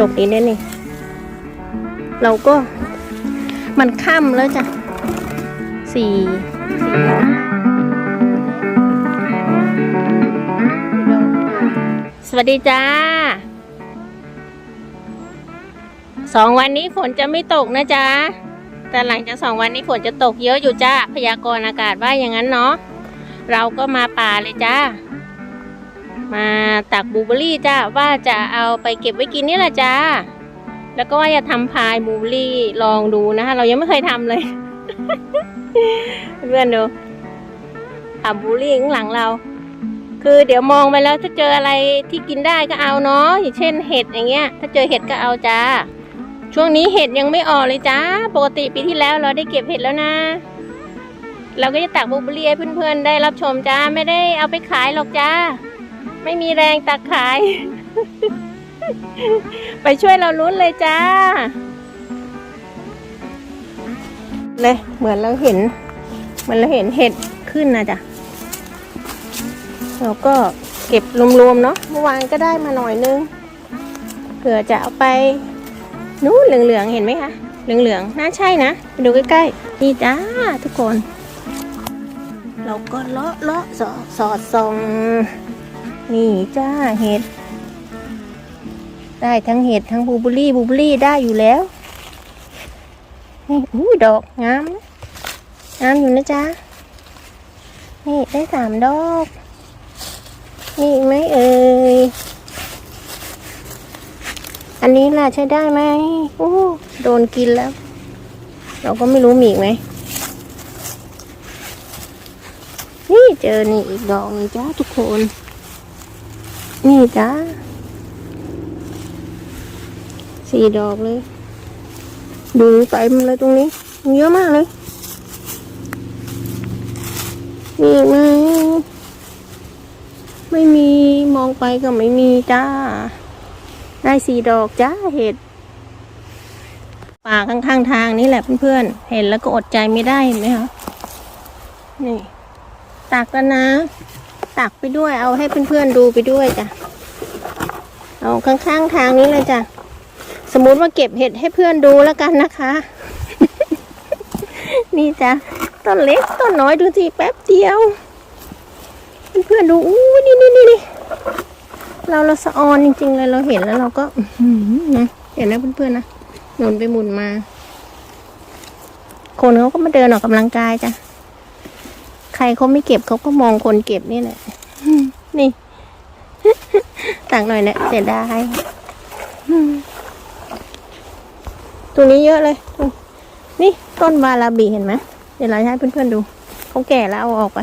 ดกดีแน่นี่ เราก็ มันค่ำแล้วจ้ะสี่สี่โมงสวัสดีจ้า สองวันนี้ฝนจะไม่ตกนะจ๊ะ แต่หลังจากสองวันนี้ฝนจะตกเยอะอยู่จ้า พยากรณ์อากาศว่าอย่างนั้นเนาะ เราก็มาป่าเลยจ้า มาตักบูเบอรี่จ้าว่าจะเอาไปเก็บไว้กินนี่แหละจ้า แล้วก็ว่าจะทำพายบูเบอรี่ลองดูนะคะ เรายังไม่เคยทำเลย เพื่อนดูอะบลูเบอรี่ข้างหลังเรา คือเดี๋ยวมองไปแล้วถ้าเจออะไรที่กินได้ก็เอาเนาะอย่างเช่นเห็ดอย่างเงี้ย ถ้าเจอเห็ดก็เอาจ้า ช่วงนี้เห็ดยังไม่ออกเลยจ้า ปกติปีที่แล้วเราได้เก็บเห็ดแล้วนะเราก็จะตักบูเบอร์รี่ให้เพื่อนๆ ได้รับชมจ้า ไม่ได้เอาไปขายหรอกจ้า ไม่มีแรงตักขาย ไปช่วยเราลุ้นเลยจ้า เลยเหมือนเราเห็น เหมือนเราเห็นเห็ดขึ้นนะจ๊ะเราก็เก็บรวมๆเนาะเมื่อวานก็ได้มาหน่อยนึงเผื่อจะเอาไปนู้นเหลืองๆเห็นไหมคะเหลืองๆน่าใช่นะไปดูใกล้ๆนี่จ้าทุกคน เราก็เลาะเลาะสอดสอดส่อง นี่จ้าเห็ด ได้ทั้งเห็ดทั้งบูเบอรี่บูเบอรี่ได้อยู่แล้ว นี่อู้ดอกงามงามอยู่นะจ๊ะ นี่ได้สามดอกนี่ไหมเอ่ย อันนี้ล่ะใช้ได้ไหมโอ้โดนกินแล้ว เราก็ไม่รู้มีอีกไหม นี่เจอนี่อีกดอกนึงจ้าทุกคน นี่จ้าสี่ดอกเลย ดูเต็มเลยตรงนี้ เยอะมากเลย มีไหมไม่มีมองไปก็ไม่มีจ้า ได้สี่ดอกจ้าเห็ดป่าข้างๆทางนี่แหละเพื่อนๆ เห็นแล้วก็อดใจไม่ได้เห็นไหมคะ นี่ตักกันนะ ตักไปด้วย เอาให้เพื่อนๆดูไปด้วยจ้ะ เอาข้างๆทางนี้เลยจ้ะ สมมุติว่าเก็บเห็ดให้เพื่อนดูแล้วกันนะคะ นี่จ้ะ ต้นเล็กต้นน้อยดูสิแป๊บเดียว เพื่อนๆดู อู้นี่นี่นี่นี่เราเราสะออนจริงๆเลยเราเห็นแล้วเราก็อื้อหือนะเห็นนะเพื่อนๆนะหมุนไปหมุนมา คนเขาก็มาเดินออกกำลังกายจ้ะ ใครเขาไม่เก็บเขาก็มองคนเก็บนี่แหละ นี่ต่างหน่อยเนี่ยเสียดายอืมตรงนี้เยอะเลย นี่ต้นวาลาบีเห็นไหมเดี๋ยวเราให้เพื่อนๆดู เขาแก่แล้วเอาออกไป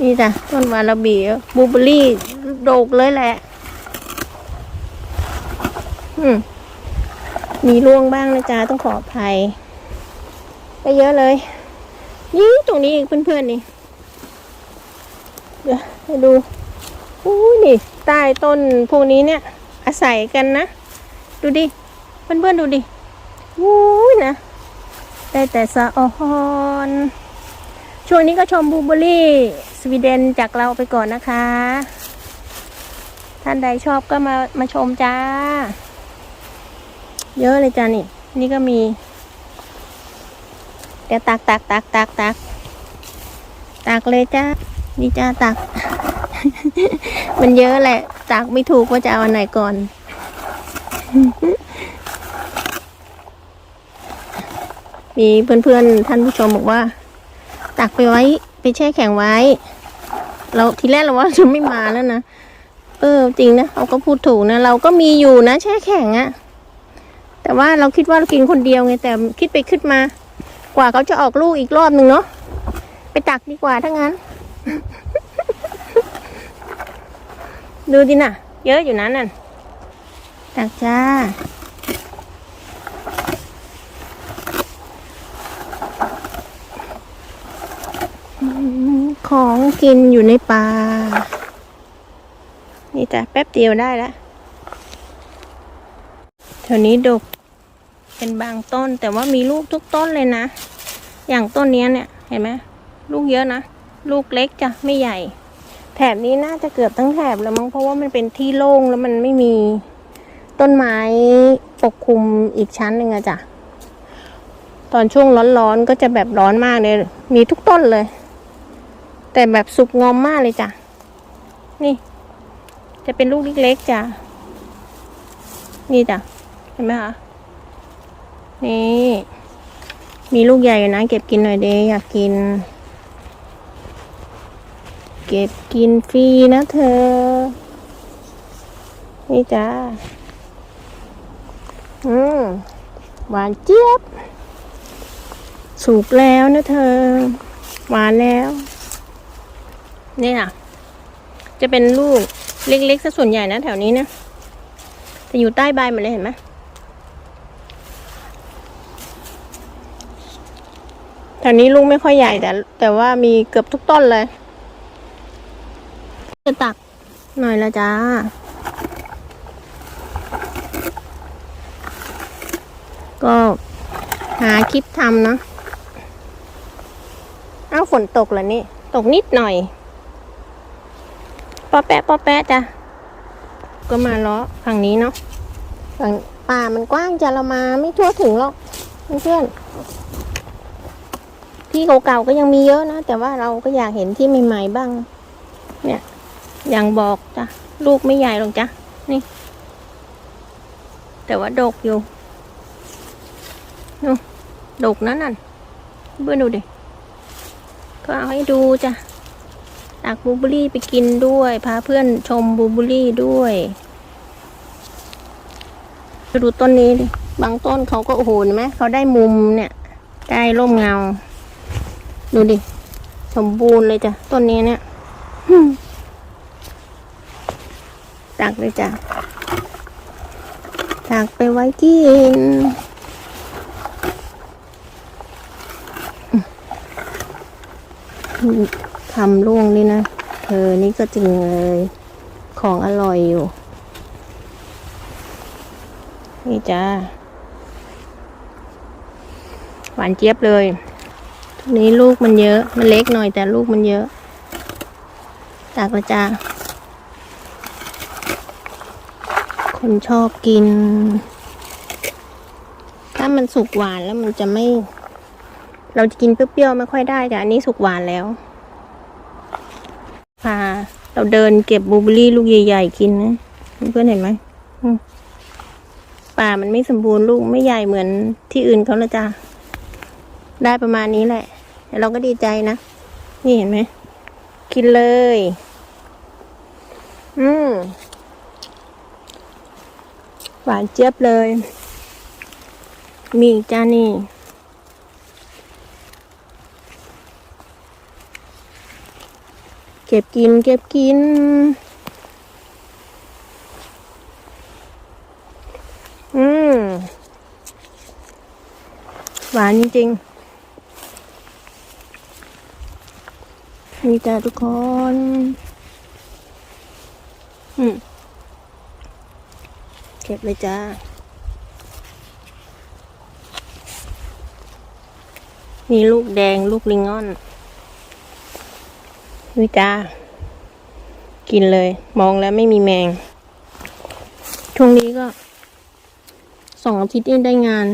นี่จ้ะต้นวาลาบีบลูเบอร์รี่โดกเลยแหละ อืมมีร่วงบ้างนะจ๊ะต้องขออภัย ไปเยอะเลยนี่ตรงนี้อีกเพื่อนๆนี่ เดี๋ยวให้ดูอู้นี่ใต้ต้นพวกนี้เนี่ย อาศัยกันนะ ดูดิ เพื่อนๆดูดิอู้นะ ได้แต่สะออนช่วงนี้ก็ชมบูเบอร์รี่สวีเดนจากเราไปก่อนนะคะ ท่านใดชอบก็มามาชมจ้า เยอะเลยจ้านี่ นี่ก็มี เดี๋ยวตักตักตักตักตักตักเลยจ้านี่จ้าตัก มันเยอะแหละ ตักไม่ถูกว่าจะเอาอันไหนก่อน มีเพื่อนๆท่านผู้ชมบอกว่า ตักไปไว้ ไปแช่แข็งไว้ เราทีแรกเราว่าจะไม่มาแล้วนะ เออ จริงนะเขาก็พูดถูกนะ เราก็มีอยู่นะ แช่แข็งอะแต่ว่าเราคิดว่าเรากินคนเดียวไงแต่คิดไปคิดมา กว่าเขาจะออกลูกอีกรอบหนึ่งเนาะไปตักดีกว่าถ้างั้น ดูดิน่ะ เยอะอยู่นั้นน่ะตักจ้าของกินอยู่ในป่า นี่จ้ะแป๊บเดียวได้แล้วแถวนี้ดก เป็นบางต้น แต่ว่ามีลูกทุกต้นเลยนะ อย่างต้นนี้เนี่ยเห็นไหมลูกเยอะนะ ลูกเล็กจ้ะไม่ใหญ่ แถบนี้น่าจะเกือบทั้งแถบแล้วมั้งเพราะว่ามันเป็นที่โล่งแล้วมันไม่มีต้นไม้ปกคลุมอีกชั้นหนึ่งอะจ้ะตอนช่วงร้อนๆก็จะแบบร้อนมากเลยมีทุกต้นเลย แต่แบบสุกงอมมากเลยจ้ะนี่ จะเป็นลูกเล็กๆจ้ะนี่จ้ะเห็นไหมคะ นี่ มีลูกใหญ่อยู่นะ เก็บกินหน่อยเดอยากกิน เก็บกินฟรีนะเธอ นี่จ้าอืมหวานเจี๊ยบ สุกแล้วนะเธอ หวานแล้วนี่ค่ะจะเป็นลูกเล็กๆซะส่วนใหญ่นะแถวนี้นะ จะอยู่ใต้ใบหมันเลยเห็นไหม แถวนี้ลูกไม่ค่อยใหญ่แต่ แต่ว่ามีเกือบทุกต้นเลย จะตักหน่อยละจ้า ก็หาคลิปทำเนอะเอ้าฝนตกแล้วนี่ ตกนิดหน่อยปอแปะปอแปะจ้ะ ก็มาเลาะฝั่งนี้เนาะฝั่งป่ามันกว้างจะเรามาไม่ทั่วถึงหรอกเพื่อนๆ ที่เก่าๆก็ยังมีเยอะนะแต่ว่าเราก็อยากเห็นที่ใหม่ๆบ้าง เนี่ย อย่างบอกจ้ะลูกไม่ใหญ่หรอกจ้ะนี่ แต่ว่าดกอยู่นู่นดกนั่นน่ะเบื่อดูดิก็เอาให้ดูจ้ะตักบูเบอรี่ไปกินด้วย พาเพื่อนชมบูเบอรี่ด้วยดูต้นนี้ดิบางต้นเขาก็โอ้โหเห็นไหมเขาได้มุมเนี่ย ได้ร่มเงา ดูดิ สมบูรณ์เลยจ้ะ ต้นนี้เนี่ยตักเลยจ้ะตักไปไว้กินทำล่วงนี่นะ เธอนี่ก็จริงเลย ของอร่อยอยู่ นี่จ้า หวานเจี๊ยบเลย นี้ลูกมันเยอะ มันเล็กหน่อยแต่ลูกมันเยอะตักเลยจ้า คนชอบกิน ถ้ามันสุกหวานแล้วมันจะไม่ เราจะกินเปรี้ยวๆไม่ค่อยได้แต่อันนี้สุกหวานแล้ว พา เราเดินเก็บบลูเบอรี่ลูกใหญ่ๆกินนะ เพื่อนเห็นไหมป่ามันไม่สมบูรณ์ลูกไม่ใหญ่เหมือนที่อื่นเขาละจ้าได้ประมาณนี้แหละ เราก็ดีใจนะ นี่เห็นไหม กินเลย อืม หวานเจี๊ยบเลย มีอีกจ้านี่ เก็บกิน เก็บกิน อืม หวานจริงๆ นี่จ้าทุกคน อืมเก็บเลยจ้ามีลูกแดงลูกลิงออน นี่จ้า กินเลย มองแล้วไม่มีแมง ช่วงนี้ก็สองอาทิตย์นี่ได้งาน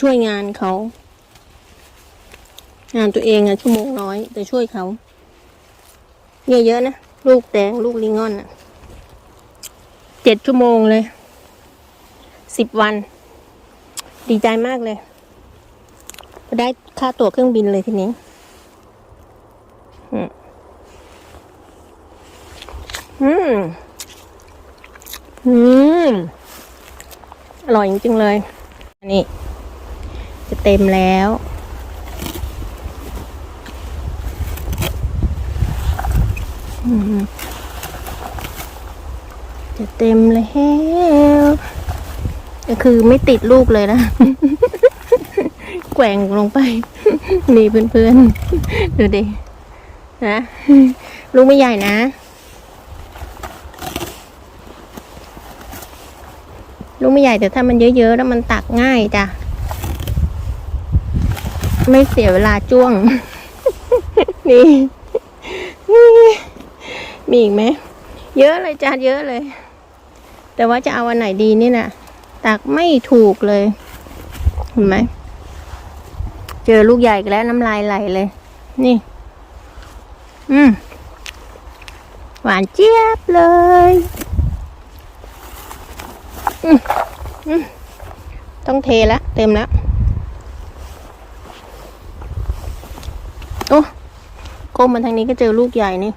ช่วยงานเขา งานตัวเองอะชั่วโมงน้อย แต่ช่วยเขาเนี่ยเยอะนะลูกแดงลูกลิงออนอะเจ็ดชั่วโมงเลยสิบวัน ดีใจมากเลยได้ค่าตั๋วเครื่องบินเลยทีนี้อืม อืมอืมอร่อยจริงๆเลยนนี้จะเต็มแล้ว อืม จะเต็มแล้วก็คือไม่ติดลูกเลยนะ แกว่งลงไป นี่เพื่อนๆ ดูดินะลูกไม่ใหญ่นะ ลูกไม่ใหญ่แต่ถ้ามันเยอะๆ แล้วมันตักง่ายจ้ะ ไม่เสียเวลาจ้วง นี่ มีอีกไหม เยอะเลยจ้าเยอะเลย แต่ว่าจะเอาอันไหนดีนี่น่ะ ตักไม่ถูกเลย เห็นไหม เจอลูกใหญ่แล้วน้ำลายไหลเลย นี่ อืม หวานเจี๊ยบเลย อืมอืมต้องเทแล้วเต็มแล้ว โอ้ก้มมาทางนี้ก็เจอลูกใหญ่นี่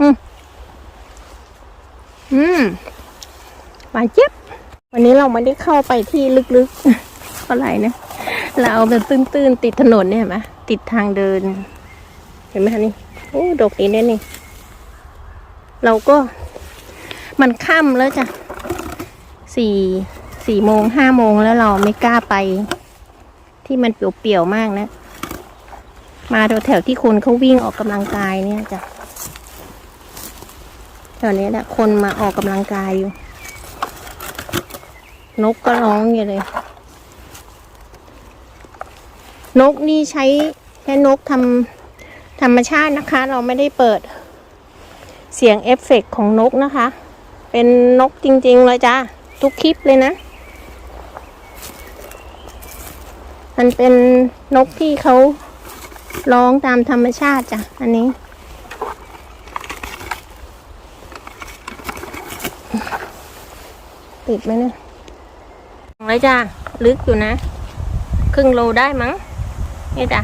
อืมอืมหวานเจี๊ยบวันนี้เราไม่ได้เข้าไปที่ลึกๆเท่าไหร่นะเราเอาแบบตื้นๆติดถนนเนี่ยเห็นไหมติดทางเดิน เห็นไหมคะนี่โอ้ดกดีเนี่ยนี่เราก็ มันค่ำแล้วจ้ะสี่สี่โมงห้าโมงแล้วเราไม่กล้าไป ที่มันเปลี่ยวๆมากนะ มาแถวๆที่คนเขาวิ่งออกกำลังกายเนี่ยจ้ะ แถวนี้แหละคนมาออกกำลังกายอยู่ นกก็ร้องอยู่เลย นกนี่ใช้แค่นกทำธรรมชาตินะคะ เราไม่ได้เปิด เสียงเอฟเฟกต์ของนกนะคะ เป็นนกจริง ๆ เลยจ้าทุกคลิปเลยนะ มันเป็นนกที่เขาร้องตามธรรมชาติจ้ะอันนี้ ติดไหมเนี่ยไว้จ้าลึกอยู่นะ ครึ่งโลได้มั้งนี่จ้ะ